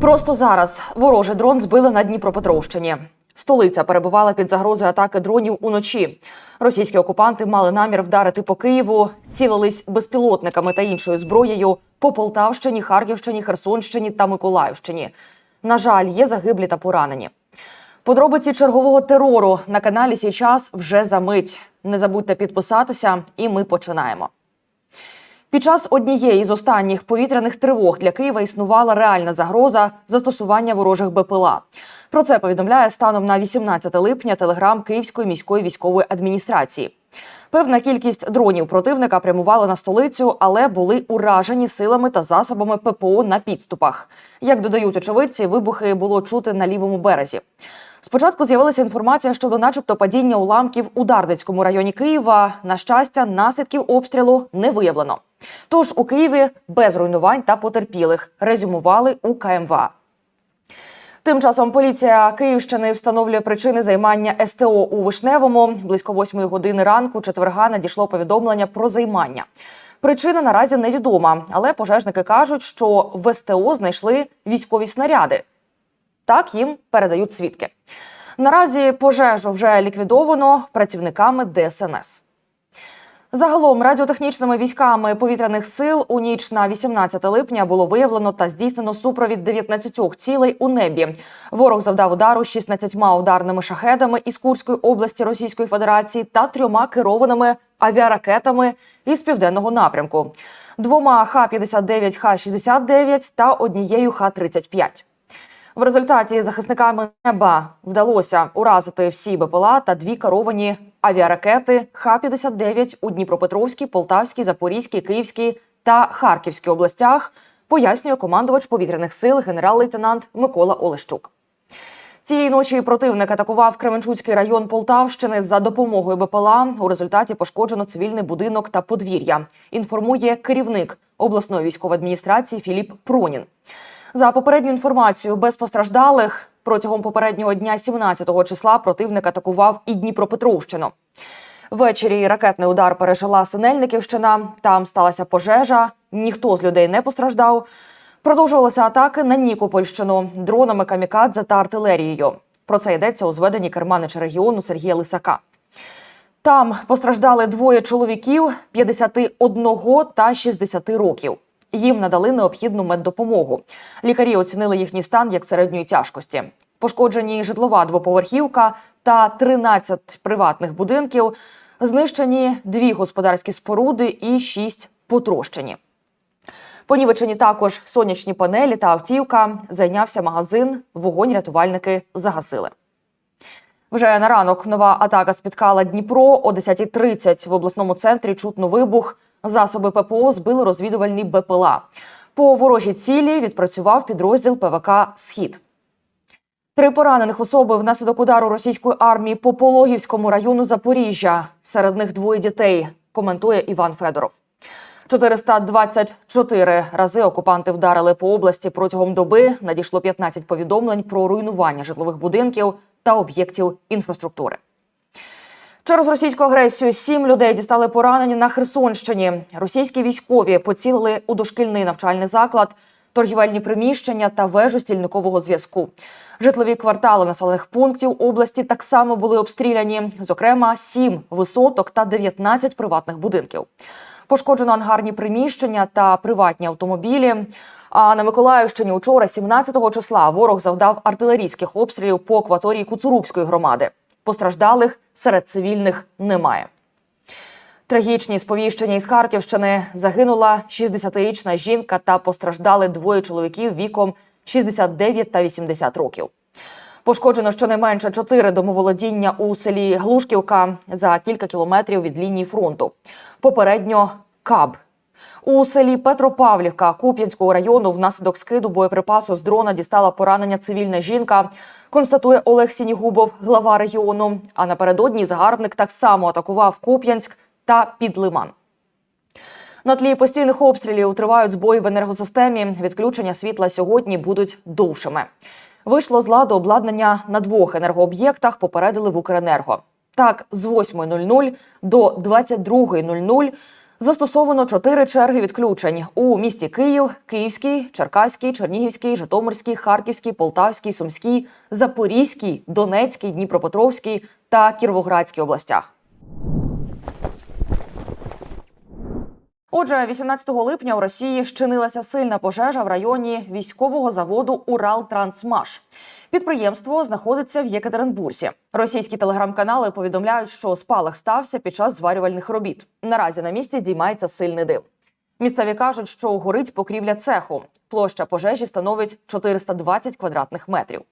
Просто зараз ворожий дрон збили на Дніпропетровщині. Столиця перебувала під загрозою атаки дронів уночі. Російські окупанти мали намір вдарити по Києву, цілились безпілотниками та іншою зброєю по Полтавщині, Харківщині, Херсонщині та Миколаївщині. На жаль, є загиблі та поранені. Подробиці чергового терору на каналі «Сій час» вже за мить. Не забудьте підписатися, і ми починаємо. Під час однієї з останніх повітряних тривог для Києва існувала реальна загроза застосування ворожих БПЛА. Про це повідомляє станом на 18 липня телеграм Київської міської військової адміністрації. Певна кількість дронів противника прямувала на столицю, але були уражені силами та засобами ППО на підступах. Як додають очевидці, вибухи було чути на лівому березі. Спочатку з'явилася інформація щодо, начебто, падіння уламків у Дардицькому районі Києва. На щастя, наслідків обстрілу не виявлено. Тож у Києві без руйнувань та потерпілих резюмували у КМВА. Тим часом поліція Київщини встановлює причини займання СТО у Вишневому. Близько восьмої години ранку четверга надійшло повідомлення про займання. Причина наразі невідома, але пожежники кажуть, що в СТО знайшли військові снаряди. Так їм передають свідки. Наразі пожежу вже ліквідовано працівниками ДСНС. Загалом радіотехнічними військами повітряних сил у ніч на 18 липня було виявлено та здійснено супровід 19 цілей у небі. Ворог завдав удару 16 ударними шахедами із Курської області Російської Федерації та трьома керованими авіаракетами із південного напрямку, двома Х-59, Х-69 та однією Х-35. В результаті захисниками неба вдалося уразити всі БПЛА та дві керовані авіаракети Х-59 у Дніпропетровській, Полтавській, Запорізькій, Київській та Харківській областях, пояснює командувач повітряних сил генерал-лейтенант Микола Олещук. Цієї ночі противник атакував Кременчуцький район Полтавщини за допомогою БПЛА. У результаті пошкоджено цивільний будинок та подвір'я. Інформує керівник обласної військової адміністрації Філіп Пронін. За попередню інформацію, без постраждалих протягом попереднього дня, 17 числа, противник атакував і Дніпропетровщину. Ввечері ракетний удар пережила Синельниківщина. Там сталася пожежа. Ніхто з людей не постраждав. Продовжувалися атаки на Нікопольщину дронами камікадзе та артилерією. Про це йдеться у зведенні керманича регіону Сергія Лисака. Там постраждали двоє чоловіків 51 та 60 років. Їм надали необхідну меддопомогу. Лікарі оцінили їхній стан як середньої тяжкості. Пошкоджені житлова двоповерхівка та 13 приватних будинків. Знищені дві господарські споруди і шість потрощені. Понівечені також сонячні панелі та автівка. Зайнявся магазин. Вогонь рятувальники загасили. Вже на ранок нова атака спіткала Дніпро о 10.30 в обласному центрі. Чутно вибух. Засоби ППО збили розвідувальні БПЛА. По ворожій цілі відпрацював підрозділ ПВК Схід. Три поранених особи внаслідок удару російської армії по Пологівському району Запоріжжя. Серед них двоє дітей. Коментує Іван Федоров. 424 рази окупанти вдарили по області протягом доби. Надійшло 15 повідомлень про руйнування житлових будинків та об'єктів інфраструктури. Через російську агресію сім людей дістали поранені на Херсонщині. Російські військові поцілили у дошкільний навчальний заклад, торгівельні приміщення та вежу стільникового зв'язку. Житлові квартали населених пунктів області так само були обстріляні. Зокрема, сім висоток та 19 приватних будинків. Пошкоджено ангарні приміщення та приватні автомобілі. А на Миколаївщині учора, 17 числа, ворог завдав артилерійських обстрілів по акваторії Куцурубської громади. Постраждалих серед цивільних немає. Трагічні сповіщення із Харківщини загинула 60-річна жінка та постраждали двоє чоловіків віком 69 та 80 років. Пошкоджено щонайменше чотири домоволодіння у селі Глушківка за кілька кілометрів від лінії фронту. Попередньо Каб. У селі Петропавлівка Куп'янського району внаслідок скиду боєприпасу з дрона дістала поранення цивільна жінка. Констатує Олег Сінігубов, глава регіону. А напередодні загарбник так само атакував Куп'янськ та Підлиман. На тлі постійних обстрілів тривають збої в енергосистемі. Відключення світла сьогодні будуть довшими. Вийшло з ладу обладнання на двох енергооб'єктах. Попередили в Укренерго. Так, з 8.00 до 22.00 Застосовано чотири черги відключень у місті Київ, Київський, Черкаський, Чернігівський, Житомирський, Харківський, Полтавський, Сумський, Запорізький, Донецький, Дніпропетровський та Кіровоградській областях. Отже, 18 липня у Росії щинилася сильна пожежа в районі військового заводу Уралтрансмаш. Підприємство знаходиться в Єкатеринбурзі. Російські телеграм-канали повідомляють, що спалах стався під час зварювальних робіт. Наразі на місці здіймається сильний дим. Місцеві кажуть, що горить покрівля цеху. Площа пожежі становить 420 квадратних метрів.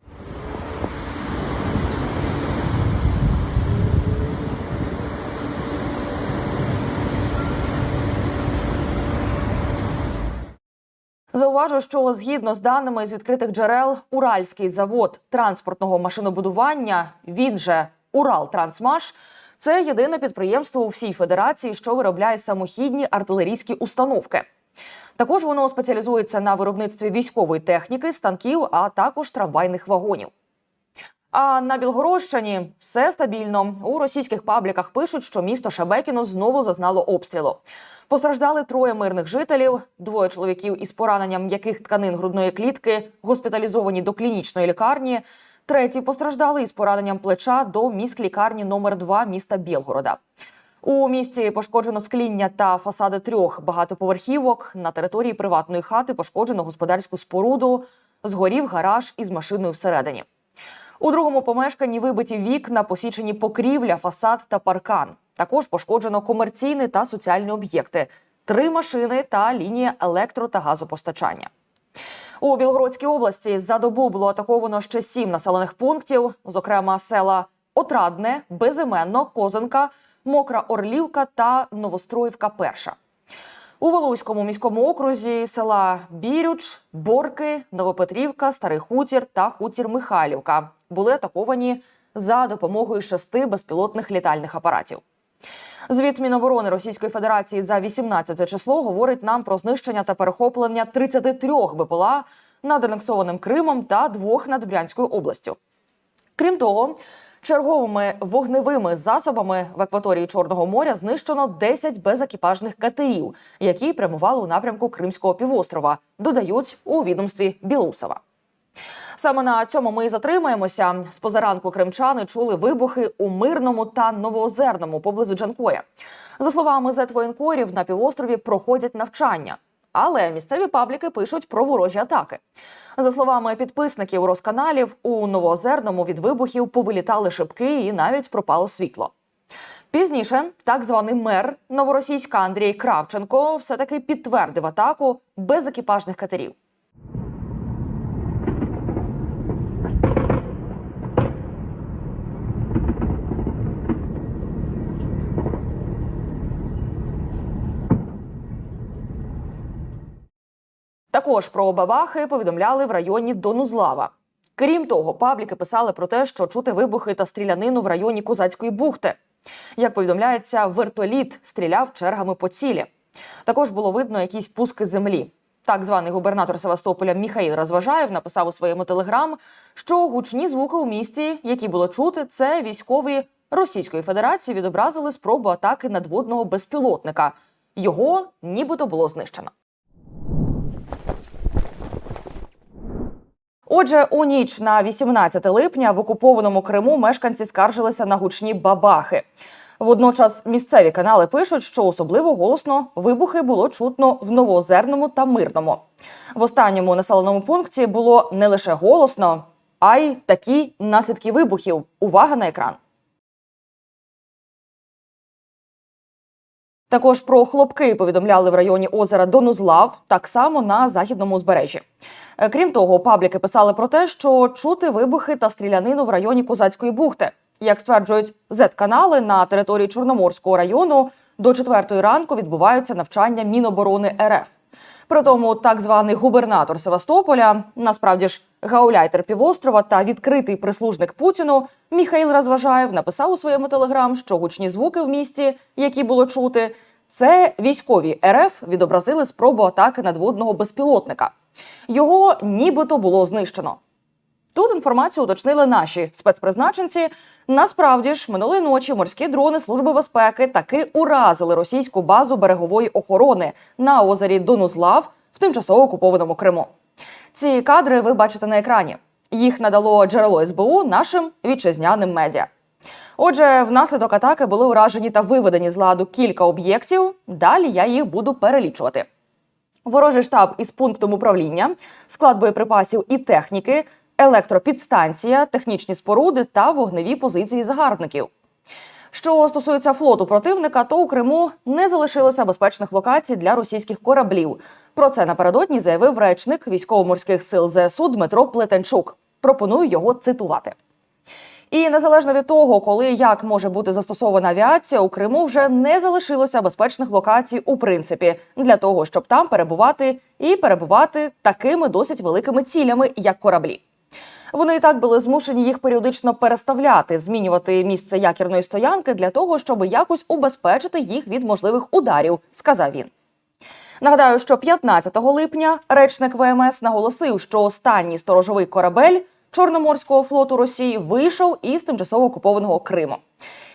Зауважу, що згідно з даними з відкритих джерел, Уральський завод транспортного машинобудування, він же Уралтрансмаш, це єдине підприємство у всій федерації, що виробляє самохідні артилерійські установки. Також воно спеціалізується на виробництві військової техніки, станків, а також трамвайних вагонів. А на Білгородщині все стабільно. У російських пабліках пишуть, що місто Шебекіно знову зазнало обстрілу. Постраждали троє мирних жителів, двоє чоловіків із пораненням м'яких тканин грудної клітки, госпіталізовані до клінічної лікарні. Третій постраждали із пораненням плеча до міськ лікарні номер 2 міста Білгорода. У місті пошкоджено скління та фасади трьох багатоповерхівок. На території приватної хати пошкоджено господарську споруду, згорів гараж із машиною всередині. У другому помешканні вибиті вікна, посічені покрівля, фасад та паркан. Також пошкоджено комерційні та соціальні об'єкти, три машини та лінія електро та газопостачання. У Білгородській області за добу було атаковано ще сім населених пунктів, зокрема села Отрадне, Безіменно, Козенка, Мокра Орлівка та Новостроївка. Перша. У Волоському міському окрузі села Бірюч, Борки, Новопетрівка, Старий Хутір та Хутір Михайлівка були атаковані за допомогою шести безпілотних літальних апаратів. Звіт Міноборони Російської Федерації за 18 число говорить нам про знищення та перехоплення 33 БПЛА над анексованим Кримом та двох над Брянською областю. Крім того, черговими вогневими засобами в акваторії Чорного моря знищено 10 безекіпажних катерів, які прямували у напрямку Кримського півострова. Додають у відомстві Білусова. Саме на цьому ми і затримаємося. З позаранку кримчани чули вибухи у мирному та новоозерному поблизу Джанкоя. За словами зетвоєнкорів, на півострові проходять навчання. Але місцеві пабліки пишуть про ворожі атаки. За словами підписників розканалів, у новоозерному від вибухів повилітали шибки і навіть пропало світло. Пізніше так званий мер новоросійська Андрій Кравченко все таки підтвердив атаку без екіпажних катерів. Також про бабахи повідомляли в районі Донузлава. Крім того, пабліки писали про те, що чути вибухи та стрілянину в районі Козацької бухти. Як повідомляється, вертоліт стріляв чергами по цілі. Також було видно якісь пуски землі. Так званий губернатор Севастополя Міхаїл Розважаєв написав у своєму телеграм, що гучні звуки у місті, які було чути, це військові Російської Федерації відобразили спробу атаки надводного безпілотника. Його нібито було знищено. Отже, у ніч на 18 липня в окупованому Криму мешканці скаржилися на гучні бабахи. Водночас місцеві канали пишуть, що особливо голосно вибухи було чутно в новозерному та Мирному. В останньому населеному пункті було не лише голосно, а й такі наслідки вибухів. Увага на екран. Також про хлопки повідомляли в районі озера Донузлав, так само на західному узбережжі. Е, Крім того, пабліки писали про те, що чути вибухи та стрілянину в районі Козацької бухти. Як стверджують Z-канали, на території Чорноморського району до четвертої ранку відбуваються навчання Міноборони РФ. При тому так званий губернатор Севастополя, насправді ж гауляйтер півострова та відкритий прислужник Путіну Міхаїл Розважаєв написав у своєму телеграм, що гучні звуки в місті, які було чути, це військові РФ відобразили спробу атаки надводного безпілотника. Його нібито було знищено. Тут інформацію уточнили наші спецпризначенці. Насправді ж минулої ночі морські дрони Служби безпеки таки уразили російську базу берегової охорони на озері Донузлав в тимчасово окупованому Криму. Ці кадри ви бачите на екрані. Їх надало джерело СБУ нашим вітчизняним медіа. Отже, внаслідок атаки були уражені та виведені з ладу кілька об'єктів. Далі я їх буду перелічувати. Ворожий штаб із пунктом управління, склад боєприпасів і техніки, електропідстанція, технічні споруди та вогневі позиції загарбників. Що стосується флоту противника, то у Криму не залишилося безпечних локацій для російських кораблів. Про це напередодні заявив речник військово-морських сил ЗСУ Дмитро Плетенчук. Пропоную його цитувати. І незалежно від того, коли як може бути застосована авіація, у Криму вже не залишилося безпечних локацій у принципі для того, щоб там перебувати і перебувати такими досить великими цілями, як кораблі. Вони і так були змушені їх періодично переставляти, змінювати місце якірної стоянки для того, щоб якось убезпечити їх від можливих ударів, сказав він. Нагадаю, що 15 липня речник ВМС наголосив, що останній сторожовий корабель Чорноморського флоту Росії вийшов із тимчасово окупованого Криму.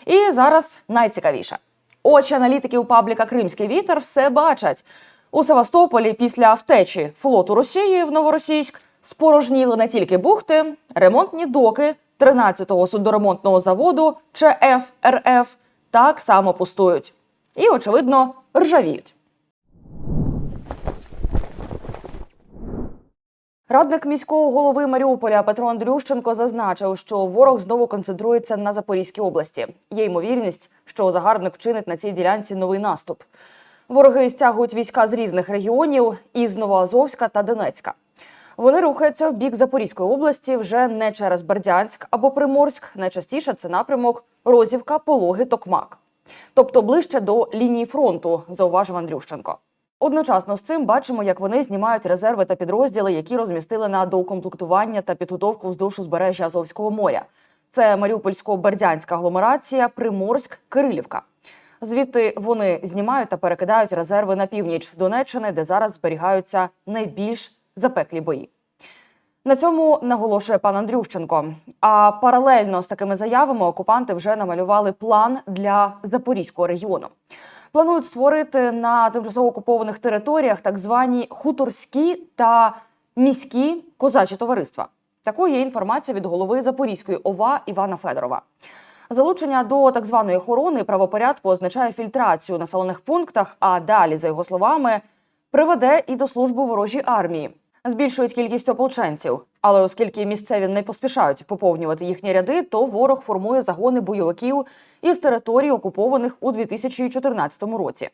І зараз найцікавіше. Очі аналітиків пабліка Кримський вітер все бачать. У Севастополі після втечі флоту Росії в Новоросійськ спорожніли не тільки бухти, ремонтні доки 13-го судоремонтного заводу ЧФ РФ так само пустують. І, очевидно, ржавіють. Радник міського голови Маріуполя Петро Андрющенко зазначив, що ворог знову концентрується на Запорізькій області. Є ймовірність, що загарбник вчинить на цій ділянці новий наступ. Вороги стягують війська з різних регіонів із Новоазовська та Донецька. Вони рухаються в бік Запорізької області вже не через Бердянськ або Приморськ. Найчастіше це напрямок Розівка, Пологи, Токмак, тобто ближче до лінії фронту, зауважив Андрющенко. Одночасно з цим бачимо, як вони знімають резерви та підрозділи, які розмістили на доукомплектування та підготовку вздовж узбережжя Азовського моря. Це Маріупольсько-Бердянська агломерація, Приморськ, Кирилівка. Звідти вони знімають та перекидають резерви на північ Донеччини, де зараз зберігаються найбільш запеклі бої. На цьому наголошує пан Андрющенко. А паралельно з такими заявами окупанти вже намалювали план для запорізького регіону. Планують створити на тимчасово окупованих територіях так звані хуторські та міські козачі товариства. Такою є інформація від голови Запорізької ОВА Івана Федорова. Залучення до так званої охорони правопорядку означає фільтрацію населених пунктах, а далі, за його словами, приведе і до служби ворожій армії. Збільшують кількість ополченців, але оскільки місцеві не поспішають поповнювати їхні ряди, то ворог формує загони бойовиків із територій, окупованих у 2014 році.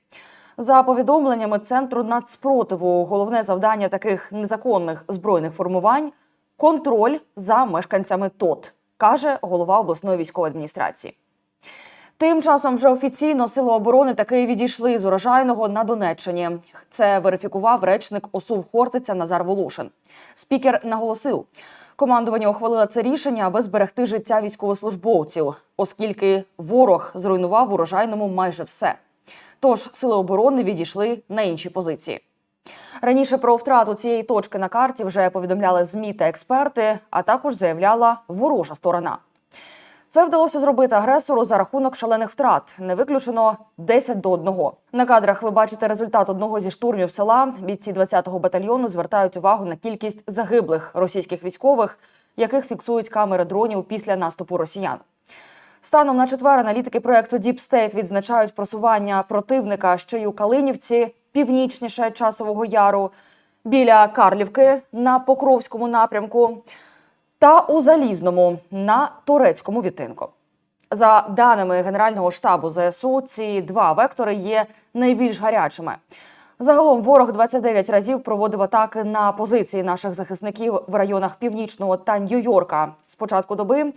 За повідомленнями центру нацспротиву, головне завдання таких незаконних збройних формувань контроль за мешканцями ТОТ, каже голова обласної військової адміністрації. Тим часом вже офіційно сили оборони таки відійшли з урожайного на Донеччині. Це верифікував речник ОСУВ Хортиця Назар Волошин. Спікер наголосив, командування ухвалило це рішення, аби зберегти життя військовослужбовців, оскільки ворог зруйнував урожайному майже все. Тож сили оборони відійшли на інші позиції. Раніше про втрату цієї точки на карті вже повідомляли змі та експерти, а також заявляла ворожа сторона. Це вдалося зробити агресору за рахунок шалених втрат. Не виключено 10 до 1. На кадрах ви бачите результат одного зі штурмів села. Бійці 20-го батальйону звертають увагу на кількість загиблих російських військових, яких фіксують камери дронів після наступу росіян. Станом на четвер аналітики проекту Deep State відзначають просування противника ще й у Калинівці, північніше часового яру, біля Карлівки на Покровському напрямку та у Залізному на турецькому відтинку. За даними Генерального штабу ЗСУ, ці два вектори є найбільш гарячими. Загалом ворог 29 разів проводив атаки на позиції наших захисників в районах Північного та Нью-Йорка. З доби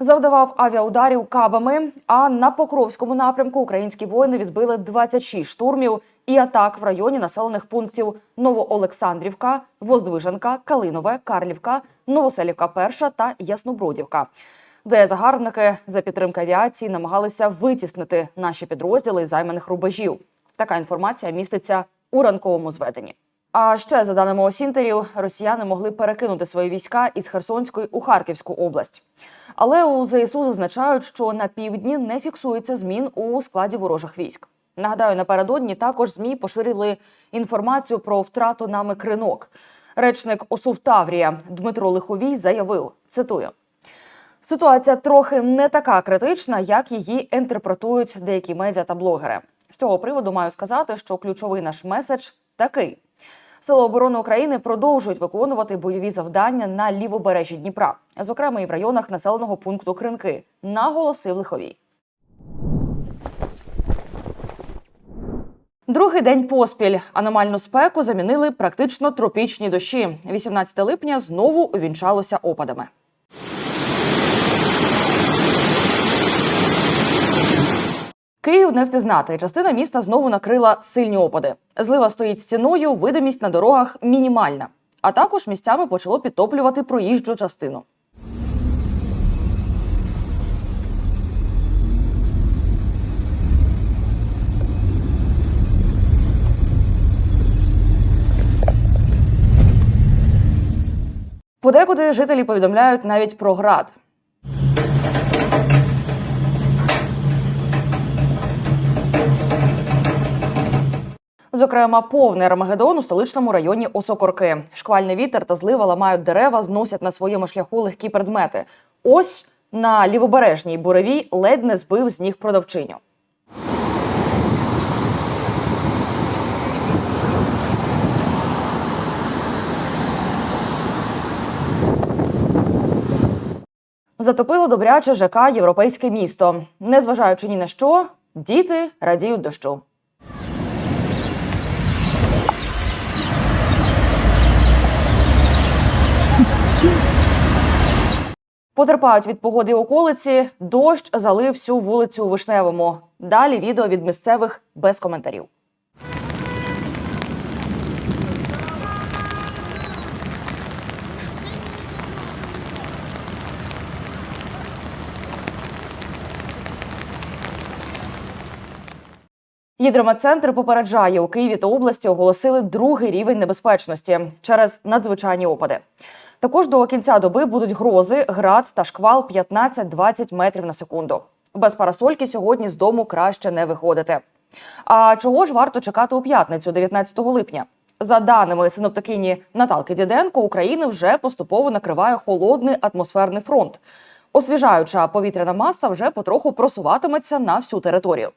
завдавав авіаударів кабами. А на Покровському напрямку українські воїни відбили 26 штурмів і атак в районі населених пунктів Новоолександрівка, Воздвиженка, Калинове, Карлівка, Новоселівка, Перша та Яснобродівка, де загарбники за підтримки авіації намагалися витіснити наші підрозділи із займаних рубежів. Така інформація міститься у ранковому зведенні. А ще за даними осінтерів, росіяни могли перекинути свої війська із Херсонської у Харківську область. Але у ЗСУ зазначають, що на півдні не фіксується змін у складі ворожих військ. Нагадаю, напередодні також змі поширили інформацію про втрату нами кринок. Речник ОСУВ Таврія Дмитро Лиховій заявив: цитую. Ситуація трохи не така критична, як її інтерпретують деякі медіа та блогери. З цього приводу маю сказати, що ключовий наш меседж такий: Сили оборони України продовжують виконувати бойові завдання на лівобережжі Дніпра, зокрема і в районах населеного пункту Кринки, наголосив Лиховій. Другий день поспіль аномальну спеку замінили практично тропічні дощі. 18 липня знову увінчалося опадами. Київ не впізнати. Частина міста знову накрила сильні опади. Злива стоїть стіною, видимість на дорогах мінімальна. А також місцями почало підтоплювати проїжджу частину. Подекуди жителі повідомляють навіть про град. Зокрема, повний Армагеддон у столичному районі Осокорки. Шквальний вітер та злива ламають дерева, зносять на своєму шляху легкі предмети. Ось на лівобережній буревій ледь не збив з ніг продавчиню. Затопило добряче ЖК Європейське місто. Незважаючи ні на що, діти радіють дощу. Потерпають від погоди околиці. Дощ залив всю вулицю у Вишневому. Далі відео від місцевих без коментарів. Гідрометцентр попереджає, у Києві та області оголосили другий рівень небезпечності через надзвичайні опади. Також до кінця доби будуть грози, град та шквал 15-20 метрів на секунду. Без парасольки сьогодні з дому краще не виходити. А чого ж варто чекати у п'ятницю, 19 липня? За даними синоптикині Наталки Діденко, України вже поступово накриває холодний атмосферний фронт. Освіжаюча повітряна маса вже потроху просуватиметься на всю територію.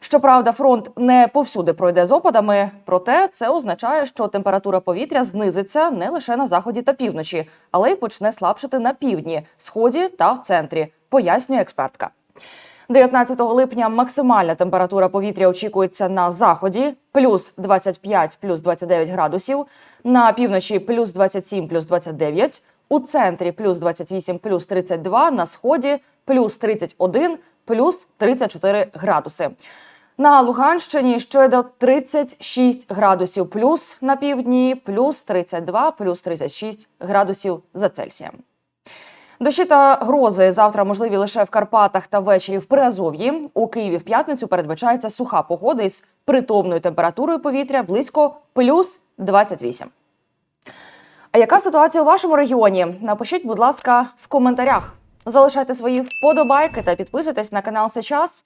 Щоправда, фронт не повсюди пройде з опадами, проте це означає, що температура повітря знизиться не лише на заході та півночі, але й почне слабшати на півдні, сході та в центрі, пояснює експертка. 19 липня максимальна температура повітря очікується на заході плюс 25, плюс 29 градусів, на півночі плюс 27, плюс 29, у центрі плюс 28, плюс 32, на сході плюс 31, плюс 34 градуси. На Луганщині щойно 36 градусів плюс на півдні, плюс 32, плюс 36 градусів за Цельсієм. Дощі та грози завтра можливі лише в Карпатах та ввечері в Приазов'ї. У Києві в п'ятницю передбачається суха погода із притомною температурою повітря близько плюс 28. А яка ситуація у вашому регіоні? Напишіть, будь ласка, в коментарях. Залишайте свої вподобайки та підписуйтесь на канал Сейчас.